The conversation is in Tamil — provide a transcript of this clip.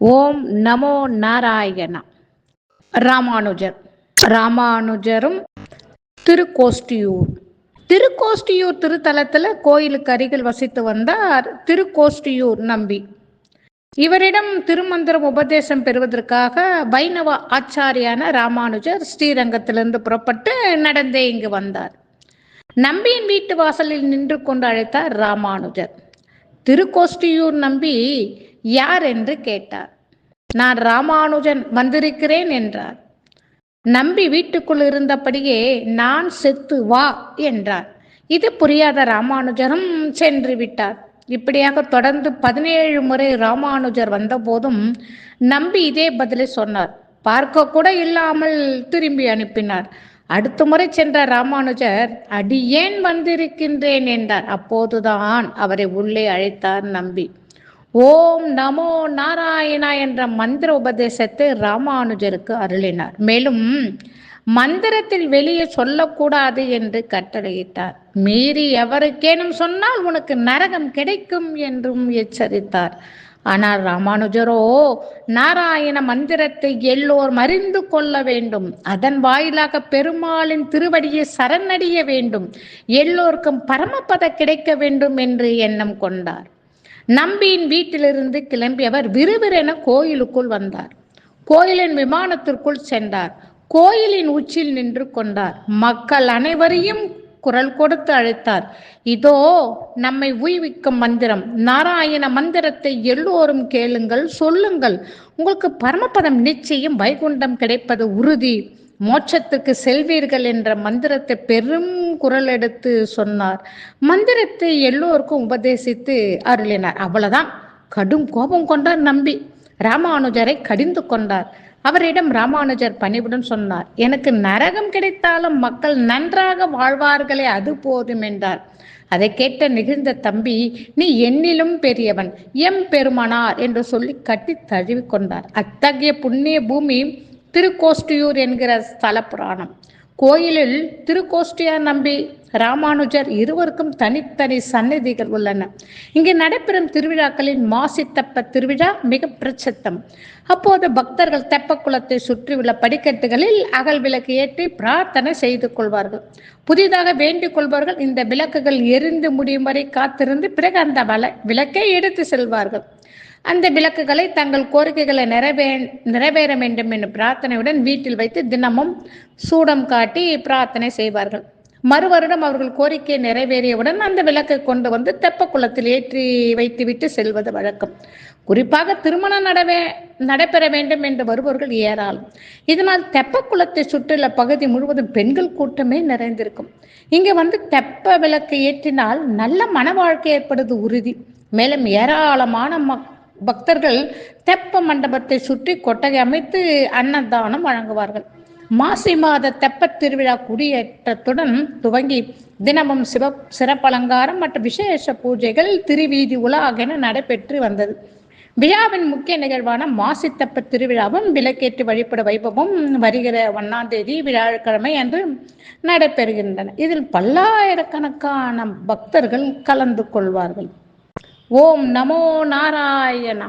ஓம் நமோ நாராயணா. ராமானுஜர். ராமானுஜரும் திருக்கோஷ்டியூர். திருக்கோஷ்டியூர் திருத்தலத்தில் கோயிலுக்கு அருகில் வசித்து வந்தார் திருக்கோஷ்டியூர் நம்பி. இவரிடம் திருமந்திரம் உபதேசம் பெறுவதற்காக வைணவ ஆச்சாரியான ராமானுஜர் ஸ்ரீரங்கத்திலிருந்து புறப்பட்டு நடந்தே இங்கு வந்தார். நம்பியின் வீட்டு வாசலில் நின்று கொண்டு அழைத்தார் ராமானுஜர். திருக்கோஷ்டியூர் நம்பி யார் என்று கேட்டார். நான் ராமானுஜன் வந்திருக்கிறேன் என்றார். நம்பி வீட்டுக்குள் இருந்தபடியே நான் செத்து வா என்றார். இது புரியாத ராமானுஜரும் சென்று விட்டார். இப்படியாக தொடர்ந்து பதினேழு முறை ராமானுஜர் வந்தபோதும் நம்பி இதே பதிலை சொன்னார். பார்க்க கூட இல்லாமல் திரும்பி அனுப்பினார். அடுத்த முறை சென்ற ராமானுஜர் அடியேன் வந்திருக்கின்றேன் என்றார். அப்போதுதான் அவரை உள்ளே அழைத்தார் நம்பி. ஓம் நமோ நாராயணா என்ற மந்திர உபதேசத்தை ராமானுஜருக்கு அருளினார். மேலும் மந்திரத்தில் வெளியே சொல்லக்கூடாது என்று கட்டளையிட்டார். மீறி எவருக்கேனும் சொன்னால் உனக்கு நரகம் கிடைக்கும் என்றும் எச்சரித்தார். ஆனால் ராமானுஜரோ நாராயண மந்திரத்தை எல்லோர் அறிந்து கொள்ள வேண்டும். அதன் வாயிலாக பெருமாளின் திருவடியை சரணடைய வேண்டும். எல்லோருக்கும் பரமபத கிடைக்க வேண்டும் என்று எண்ணம் கொண்டார். நம்பியின் வீட்டிலிருந்து கிளம்பியவர் விறுவிறென கோயிலுக்குள் வந்தார். கோயிலின் விமானத்திற்குள் சென்றார். கோயிலின் உச்சியில் நின்று கொண்டார். மக்கள் அனைவரையும் குரல் கொடுத்து அழைத்தார். இதோ நம்மை உய்விக்கும் மந்திரம். நாராயண மந்திரத்தை எல்லோரும் கேளுங்கள் சொல்லுங்கள். உங்களுக்கு பரமபதம் நிச்சயம் வைகுண்டம் கிடைப்பது உறுதி. மோட்சத்துக்கு செல்வீர்கள் என்ற மந்திரத்தை பெரும் குரல் எடுத்து சொன்னார். மந்திரத்தை எல்லோருக்கும் உபதேசித்து அருளினார். அவ்வளவுதான். கடும் கோபம் கொண்டார் நம்பி. ராமானுஜரை கடிந்து கொண்டார். அவரிடம் ராமானுஜர் பணிவுடன் சொன்னார் எனக்கு நரகம் கிடைத்தாலும் மக்கள் நன்றாக வாழ்வார்களே அது போதும் என்றார். அதை கேட்ட நிகழ்ந்த தம்பி நீ என்னிலும் பெரியவன் எம் பெருமானார் என்று சொல்லி கட்டி தழுவி கொண்டார். அத்தகைய புண்ணிய பூமி திருக்கோஷ்டியூர் என்கிற ஸ்தல புராணம். கோயிலில் திருக்கோஷ்டியார் நம்பி ராமானுஜர் இருவருக்கும் தனித்தனி சந்நிதிகள் உள்ளன. இங்கு நடைபெறும் திருவிழாக்களின் மாசித்தப்ப திருவிழா மிக பிரசித்தம். அப்போது பக்தர்கள் தெப்ப குளத்தை சுற்றியுள்ள படிக்கட்டுகளில் அகல் விளக்கு ஏற்றி பிரார்த்தனை செய்து கொள்வார்கள். புதிதாக வேண்டிக் கொள்வார்கள் இந்த விளக்குகள் எரிந்து முடியும் வரை காத்திருந்து பிறகு அந்த வள விளக்கை எடுத்து செல்வார்கள். அந்த விளக்குகளை தங்கள் கோரிக்கைகளை நிறைவே நிறைவேற வேண்டும் என்ற பிரார்த்தனையுடன் வீட்டில் வைத்து தினமும் சூடம் காட்டி பிரார்த்தனை செய்வார்கள். மறு வருடம் அவர்கள் கோரிக்கை நிறைவேறியவுடன் அந்த விளக்கை கொண்டு வந்து தெப்ப குளத்தில் ஏற்றி வைத்துவிட்டு செல்வது வழக்கம். குறிப்பாக திருமணம் நடவே நடைபெற வேண்டும் என்று வருபவர்கள் ஏராளம். இதனால் தெப்ப குளத்தை சுற்றியுள்ள பகுதி முழுவதும் பெண்கள் கூட்டமே நிறைந்திருக்கும். இங்கே வந்து தெப்ப விளக்கை ஏற்றினால் நல்ல மன வாழ்க்கை ஏற்படுவது உறுதி. மேலும் ஏராளமான மக் பக்தர்கள் தெப்ப மண்டபத்தை சுற்றி கொட்டகை அமைத்து அன்னதானம் வழங்குவார்கள். மாசி மாத தெப்பத் திருவிழா குடியேற்றத்துடன் துவங்கி தினமும் சிவ சிறப்பலங்காரம் மற்றும் விசேஷ பூஜைகள் திருவீதி உலாகென நடைபெற்று வந்தது. விழாவின் முக்கிய நிகழ்வான மாசி தெப்ப திருவிழாவும் விளக்கேற்று வழிபட வைபவம் வருகிற ஒன்னாம் தேதி விழாக்கிழமை என்று நடைபெறுகின்றன. இதில் பல்லாயிரக்கணக்கான பக்தர்கள் கலந்து கொள்வார்கள். ஓம் நமோ நாராயணா